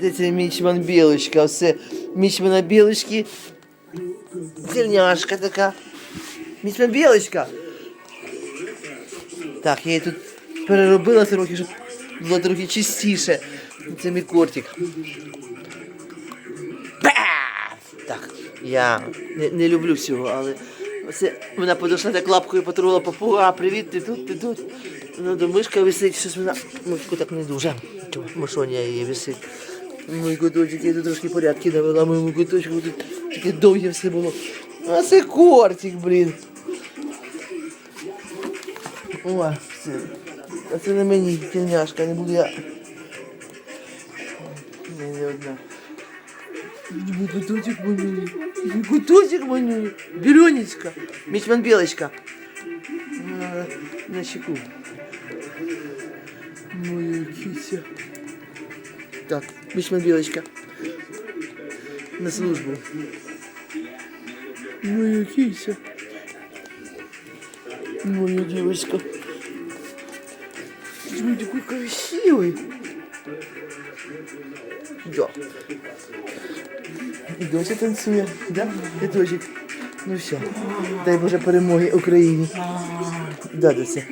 Це мічман білочка? Все, мічмана білочки. Сильняшка така. Мічман білочка. Так, я її тут переробила трохи, щоб було трохи чистіше. Це мій кортик. Так, я не, не люблю всього, але це вона подошла так лапкою потрогала папуга, привіт, ти тут, ти тут. Ну, до мишка висить, щось вона. Мишку так не дуже. Мишоня її висить. Мій куточок, я тут трошки порядки навела, моєму куточку тут таке довге все було. А це кортик, блін. О, все. А це не мені, тільняшка, не буду я. Не, не одна. Мій куточок манює. Мій куточок манює. Беренечка. Мічман Білочка. На, на щеку. Моя кися. Так, Мічман Білочка. На службу. Моя кися. Моя девочка. Ты такой красивый. Да. І досі танцює, да? Діточок. Ну все. Дай Боже перемоги Україні. Да, дося.